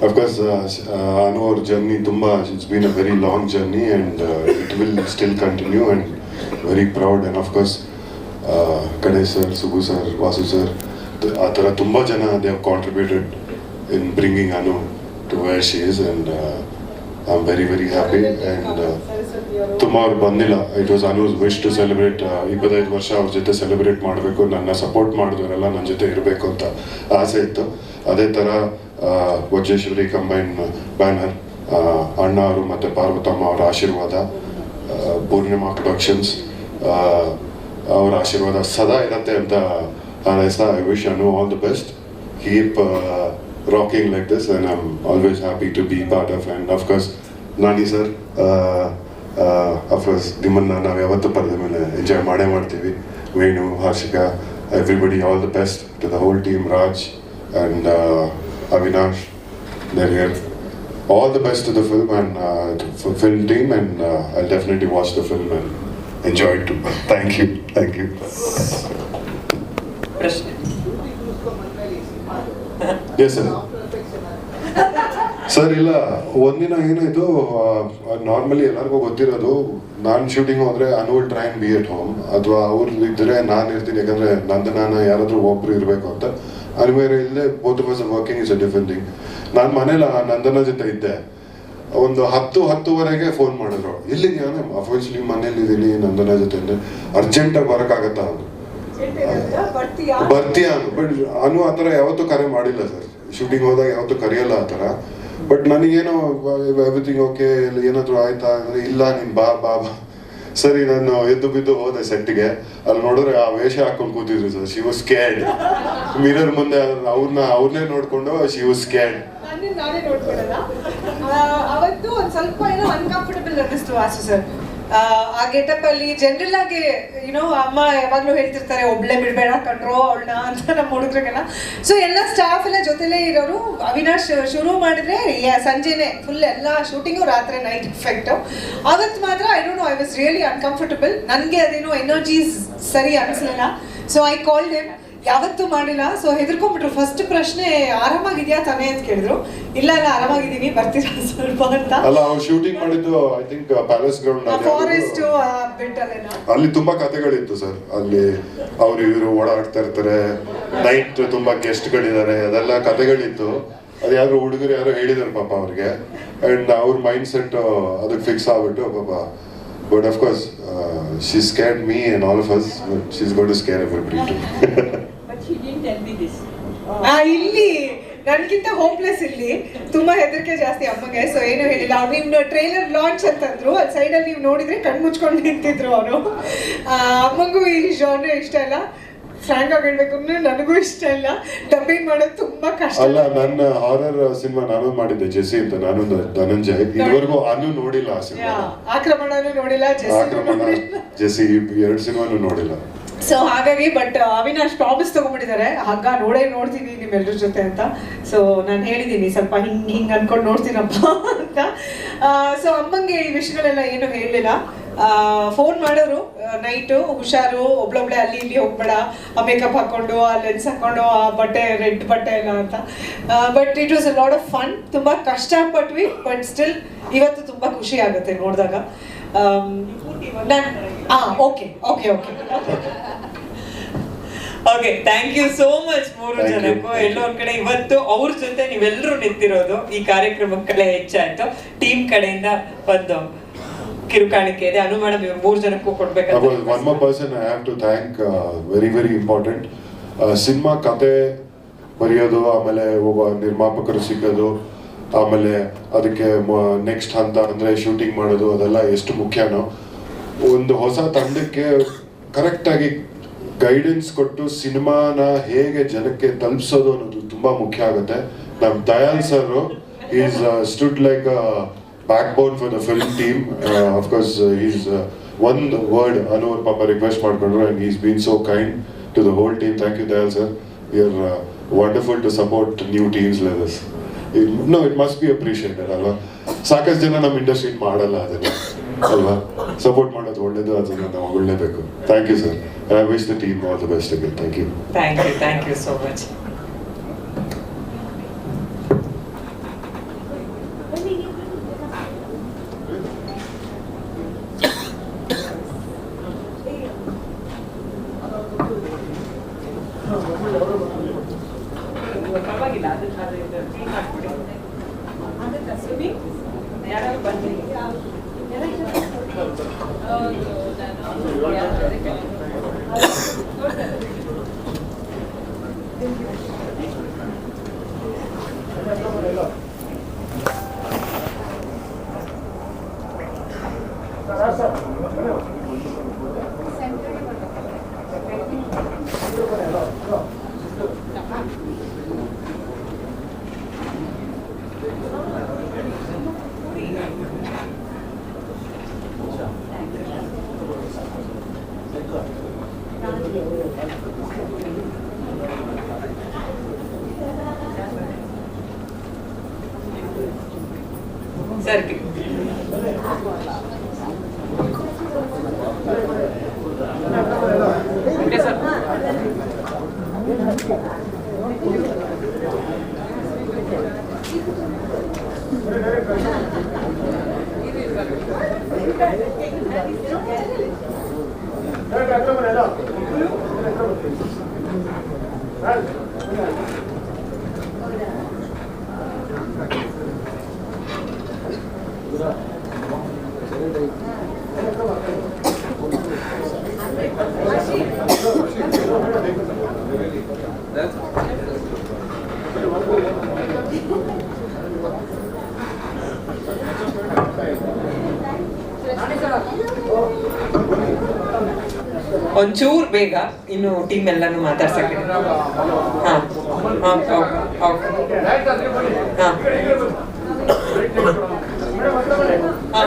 Of course, uh, I know our journey, Tumba, it's been a very long journey and uh, it will still continue and very proud. And of course, uh, Kade sir, Subhu sir, Vasu sir, Atara uh, Tumba Jana, they have contributed in bringing Anu to where she is. And uh, I am very very happy and ತುಂಬ ಬಂದಿಲ್ಲ. It was Anu's wish to celebrate ಇಪ್ಪತ್ತೈದು ವರ್ಷ ಅವ್ರ ಜೊತೆ celebrate ಮಾಡಬೇಕು, ನನ್ನ support ಮಾಡಿದವರೆಲ್ಲ ನನ್ನ ಜೊತೆ ಇರಬೇಕು ಅಂತ ಆಸೆ ಇತ್ತು. ಅದೇ ಥರ ವಜ್ರೇಶ್ವರಿ ಕಂಬೈನ್ ಬ್ಯಾನರ್ ಅಣ್ಣ ಅವರು ಮತ್ತು ಪಾರ್ವತಮ್ಮ ಅವರ ಆಶೀರ್ವಾದ ಪೂರ್ಣಿಮಾ ಪ್ರೊಡಕ್ಷನ್ಸ್ ಅವರ ಆಶೀರ್ವಾದ ಸದಾ ಇರುತ್ತೆ ಅಂತ ಹಾರೈಸ್ತಾ I wish Anu all the best keep rocking like this and I am always happy to be part of and of course Nani sir of course ನಿಮ್ಮನ್ನು ನಾವು ಯಾವತ್ತೂ ಪಡೆದ ಮೇಲೆ ಎಂಜಾಯ್ ಮಾಡೇ ಮಾಡ್ತೀವಿ Venu Harshika everybody all the best to the whole team Raj and Avinash they're here. All the best to the film and uh, to film team, and uh, I'll definitely watch the film and enjoy it too. Thank you, thank you. ಪ್ರಶ್ನೆ Yes, sir sir ಇಲ್ಲ ಒಂದಿನ ಏನಾಯ್ತು normally ಎಲ್ಲರಿಗೂ ಗೊತ್ತಿರೋದು ನಾನು shooting ಹೋದ್ರೆ ಅನುವಲ್ train be at home ಅಥವಾ ಅವ್ರು ಇದ್ರೆ ನಾನು ಇರ್ತೀನಿ ಯಾಕಂದ್ರೆ ನಂದು ನಾನು ಯಾರಾದ್ರೂ ಒಬ್ರು ಇರಬೇಕು ಅಂತ. ಅನಿವಾರ್ಯ ಇಲ್ಲದೆ both was working is a different thing ನಾನು ಮನೇಲಿ ಆ ನಂದನ ಜೊತೆ ಇದ್ದೆ. ಒಂದು ಹತ್ತು ಹತ್ತುವರೆಗೆ ಫೋನ್ ಮಾಡಿದ್ರು. ಇಲ್ಲಿ ನಾನು ಅಫಿಷಿಯಲಿ ಮನೇಲಿ ಇದ್ದೀನಿ ನಂದನ ಜೊತೆ ಅಂದರೆ ಅರ್ಜೆಂಟಾಗಿ ಬರೋಕ್ಕಾಗತ್ತಾ ಅಂದ್ರು ಅನು ಬಟ್ ಅನು ಆ ಥರ ಯಾವತ್ತೂ ಕರೆ ಮಾಡಿಲ್ಲ ಸರ್ ಶೂಟಿಂಗ್ ಹೋದಾಗ ಯಾವತ್ತೂ ಕರೆಯಲ್ಲ ಆ ಥರ ಬಟ್ ನನಗೇನು ಎವ್ರಿಥಿಂಗ್ ಓಕೆ ಏನಾದರೂ ಆಯ್ತಾ? ಅಂದರೆ ಇಲ್ಲ, ನೀನು ಬಾ ಬಾ ಬಾ. ಸರಿ, ನಾನು ಎದ್ದು ಬಿದ್ದು ಹೋದೆ ಸೆಟ್ಗೆ ಅಲ್ಲಿ ನೋಡಿದ್ರೆ ಆ ವೇಷ ಹಾಕೊಂಡು ಕೂತಿದ್ರು ಸರ್ ಶಿ ವಾಸ್ ಮಿರರ್ ಮುಂದೆ ಅವ್ರನ್ನ ಅವ್ರನ್ನೇ ನೋಡ್ಕೊಂಡು ಶಿ ವಾಸ್ ಅವತ್ತು ಸ್ವಲ್ಪ ಏನೋ ಅನ್ಕಂಫರ್ಟಬಲ್ ಅನ್ನಿಸ್ತು ವಾಸು ಸರ್. ಆ ಗೆಟಪ್ ಅಲ್ಲಿ ಜನರಲ್ ಆಗಿ ಯುನೋ ಅಮ್ಮ ಯಾವಾಗ್ಲೂ ಹೇಳ್ತಿರ್ತಾರೆ, ಒಬ್ಳೆ ಬಿಡ್ಬೇಡ, ಕಣ್ರೋ, ಅವಳನ್ನ ಅಂತ ನಮ್ಮ ಹುಡುಗ್ರಿಗೆಲ್ಲ. ಸೊ ಎಲ್ಲ ಸ್ಟಾಫ್ ಎಲ್ಲ ಜೊತೆಲೇ ಇರೋರು, ಅವಿನಾಶ್ ಶುರು ಮಾಡಿದ್ರೆ ಸಂಜೆನೆ ಫುಲ್ ಎಲ್ಲ ಶೂಟಿಂಗು ರಾತ್ರಿ ನೈಟ್ ಇಫೆಕ್ಟ್ ಅವತ್ತು ಮಾತ್ರ I don't know I was really uncomfortable ನನಗೆ ಅದೇನೋ ಎನರ್ಜೀಸ್ ಸರಿ ಅನಿಸ್ಲಿಲ್ಲ. ಸೊ ಐ ಕಾಲ್ಡ್ ಹಿಮ್ ಯಾವತ್ತೂ ಮಾಡಿಲ್ಲ. ಸೊ ಹೆದರ್ಕೊಂಡ್ಬಿಟ್ರು. ಫಸ್ಟ್ ಪ್ರಶ್ನೆ ಆರಾಮಾಗಿದ್ಯಾ ತಾನೇ ಅಂತ ಕೇಳಿದ್ರು. ಇಲ್ಲ ಇಲ್ಲ ಆರಾಮಾಗಿದ್ದೀನಿ ಬರ್ತೀರಾ ಸ್ವಲ್ಪ ಅಂತ. ಅಲ್ಲ ಅವ್ರು ಶೂಟಿಂಗ್ ಮಾಡಿದ್ದು I think palace ground forest ಬಿಟ್ಟಲ್ಲೇನಾ? ಅಲ್ಲಿ ತುಂಬಾ ಕಥೆಗಳಿತ್ತು ಸರ್ ಅಲ್ಲಿ ಅವರು ಇವರು ಓಡಾಡ್ತಾ ಇರ್ತಾರೆ. ನೈಟ್ ತುಂಬಾ ಗೆಸ್ಟ್ಗಳಿದ್ದಾರೆ ಅದೆಲ್ಲ ಕಥೆಗಳಿತ್ತು. ಅದು ಯಾರು ಹುಡುಗರು ಯಾರೋ ಹೇಳಿದಾರೆ ಪಾಪ ಅವ್ರಿಗೆ. ಅಂಡ್ ಅವ್ರ ಮೈಂಡ್ ಸೆಟ್ ಅದಕ್ಕೆ ಫಿಕ್ಸ್ ಆಗ್ಬಿಟ್ಟು ಪಾಪ. But of course she scared me and all of us she's got to scare everybody to but she didn't tell me this ಆ, ಇಲ್ಲಿ. ನನ್ಗಿಂತ ಹೋಪ್ಲೆಸ್ ಇಲ್ಲಿ. ತುಂಬಾ ಹೆದರಿಕೆ ಜಾಸ್ತಿ ಅಮ್ಮಗೆ ಸೊ ಏನು ಹೇಳಿಲ್ಲ ಅವ್ರು ನಿಮ್ದು ಟ್ರೈಲರ್ ಲಾಂಚ್ ಅಂತಂದ್ರು ಅಲ್ಲಿ ಸೈಡಲ್ಲಿ ನೀವು ನೋಡಿದ್ರೆ ಕಣ್ಣು ಮುಚ್ಕೊಂಡು ನಿಂತಿದ್ರು ಅವರು. ಅಮ್ಮಂಗೂ ಈ ಜಾನ್ರೆ ಇಷ್ಟ ಇಲ್ಲ. ಫ್ರಾಂಕ್ ಆಗಿ ಹೇಳ್ಬೇಕು ನನಗೂ ಇಷ್ಟ ಇಲ್ಲ. ಡಬ್ಬಿಂಗ್ ಮಾಡೋದು ತುಂಬಾ ಕಷ್ಟ. ಅಲ್ಲ ನನ್ನ ಹಾರರ್ ಸಿನಿಮಾ ನಾನು ಮಾಡಿದ್ದೆ ಜೆಸಿ ಅಂತ. ನಾನು ಧನಂಜಯ್. ಇದುವರೆಗೂ ಅನು ನೋಡಿಲ್ಲ ಆ ಸಿನಿಮಾ. ಆಕ್ರಮಣನೂ ನೋಡಿಲ್ಲ ಆಕ್ರಮಣ ಜೆಸಿ ಎರಡು ಸಿನಿಮಾನು ನೋಡಿಲ್ಲ. ಸೊ ಹಾಗಾಗಿ ಬಟ್ ಅವಿನಾಶ್ ಪ್ರಾಮಿಸ್ ತಗೊಂಡ್ಬಿಟ್ಟಿದ್ದಾರೆ. ಹಗ್ಗ ನೋಡೇ ನೋಡ್ತೀನಿ ನಿಮ್ಮೆಲ್ಲರ ಜೊತೆ ಅಂತ. ಸೊ ನಾನು ಹೇಳಿದ್ದೀನಿ ಸ್ವಲ್ಪ ಹಿಂಗ್ ಹಿಂಗ್ ಅನ್ಕೊಂಡು ನೋಡ್ತೀನಪ್ಪ ಅಂತ. ಸೊ ಅಮ್ಮಂಗೆ ಈ ವಿಷಯಗಳೆಲ್ಲ ಏನು ಹೇಳಲಿಲ್ಲ ಫೋನ್ ಮಾಡೋರು ನೈಟು ಹುಷಾರು ಒಬ್ಳೊಬ್ಳೆ ಅಲ್ಲಿ ಇಲ್ಲಿ ಹೋಗ್ಬೇಡ. ಆ ಮೇಕಪ್ ಹಾಕೊಂಡು ಆ ಲೆನ್ಸ್ ಹಾಕೊಂಡು ಆ ಬಟ್ಟೆ ರೆಡ್ ಬಟ್ಟೆ ಎಲ್ಲ ಅಂತ. But it was a lot of fun ತುಂಬ ಕಷ್ಟಪಟ್ವಿ ಬಟ್ ಸ್ಟಿಲ್ ಇವತ್ತು ತುಂಬ ಖುಷಿ ಆಗುತ್ತೆ ನೋಡಿದಾಗ. ಹಾಂ okay okay okay okay thank you so much ಮೂರು. ಜನಕ್ಕೂ. ಎಲ್ಲೋ ಕಡೆ ಇವತ್ತು ಅವ್ರ ಜೊತೆ ನೀವೆಲ್ಲರೂ ನಿಂತಿರೋದು ಈ ಕಾರ್ಯಕ್ರಮಕ್ಕೆ ಕಡೆ ಹೆಚ್ಚಾಯ್ತು. ಟೀಮ್ ಕಡೆಯಿಂದ ಒಂದು ಕಿರುಕಾಣಿಕೆ ಇದೆ. ಅನು ಮೇಡಮ್ ಇವ್ರು ಮೂರು ಜನಕ್ಕೂ ಕೊಡ್ಬೇಕಂತ one more person I have to thank very very important cinema ಕತೆ ಬರೆಯೋದು ಆಮೇಲೆ ಒಬ್ಬ ನಿರ್ಮಾಪಕರು ಸಿಗೋದು ಆಮೇಲೆ ಅದಕ್ಕೆ ನೆಕ್ಸ್ಟ್ ಹಂತ ಅಂದ್ರೆ ಶೂಟಿಂಗ್ ಮಾಡೋದು ಅದೆಲ್ಲ ಎಷ್ಟು ಮುಖ್ಯನೋ. ಒಂದು ಹೊಸ ತಂಡಕ್ಕೆ ಕರೆಕ್ಟಾಗಿ ಗೈಡೆನ್ಸ್ ಕೊಟ್ಟು ಸಿನಿಮಾನ ಹೇಗೆ ಜನಕ್ಕೆ ತಲುಪಿಸೋದು ಅನ್ನೋದು ತುಂಬಾ ಮುಖ್ಯ ಆಗುತ್ತೆ. ನಮ್ Dayal sir is stood like backbone for the film team of course is one word ಅನ್ನೋರು ಪಾಪ ರಿಕ್ವೆಸ್ಟ್ ಮಾಡ್ಕೊಂಡ್ರು and is been so kind to the whole team thank you Dayal sir we are wonderful to support new teams like this no it must be appreciated ಅಲ್ವಾ ಸಾಕಷ್ಟು ಜನ ನಮ್ಮ industry ಮಾಡಲ್ಲ ಅದನ್ನ ಅಲ್ವಾ ಸಪೋರ್ಟ್ ಮಾಡೋದು ಒಳ್ಳೇದು ಅದನ್ನ ನಾವು ಹೊಗಳಲೇಬೇಕು thank you sir I wish the team all the best again thank you thank you thank you so much ಅದು ಇದು ಕ್ಲೀನ್ ಮಾಡ್ಬಿಡಿ ಸುನಿ ಯಾರಾದ್ರು ಬನ್ನಿ ಸರ್ ಓಕೆ ಸರ್ ಒಂಚೂರ್ ಬೇಗ ಇನ್ನು ಟೀಮ್ ಎಲ್ಲಾನು ಮಾತಾಡ್ಸಕ್ಕೆ. ಹಾ ಓಕೆ ಹಾ. ಹಾ.